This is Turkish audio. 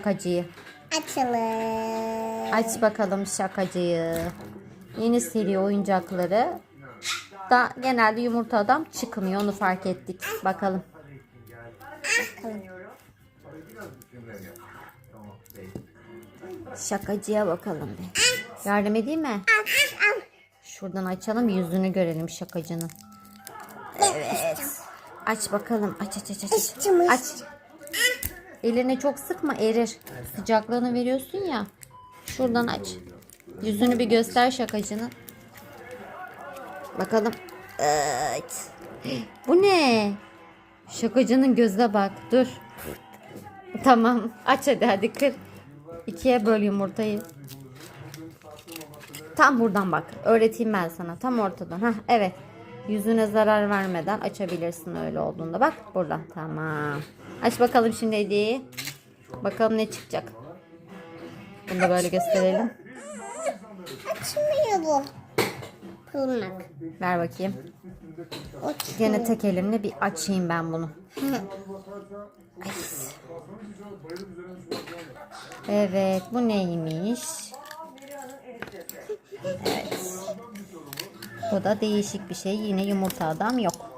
Şakacıyı. Açalım. Aç bakalım şakacıyı. Yeni seri oyuncakları da genelde yumurta adam çıkmıyor onu fark ettik. Bakalım. Şakacıya bakalım bir. Yardım edeyim mi? Şuradan açalım yüzünü görelim şakacının. Evet. Aç bakalım. Aç aç aç aç. Aç. Eline çok sıkma erir. Sıcaklığını veriyorsun ya. Şuradan aç. Yüzünü bir göster şakacının. Bakalım. Evet. Bu ne? Şakacının gözüne bak. Dur. Tamam. Aç hadi hadi kır. İkiye böl yumurtayı. Tam buradan bak. Öğreteyim ben sana. Tam ortadan. Hah evet. Yüzüne zarar vermeden açabilirsin öyle olduğunda. Bak burada. Tamam. Aç bakalım şimdi hediyeyi. Bakalım ne çıkacak. Bunu da böyle gösterelim. Açmıyor bu. Tırnak. Ver bakayım. Açmıyor. Gene tek elimle bir açayım ben bunu. Evet bu neymiş? Evet. Bu da değişik bir şey. Yine yumurta adam yok.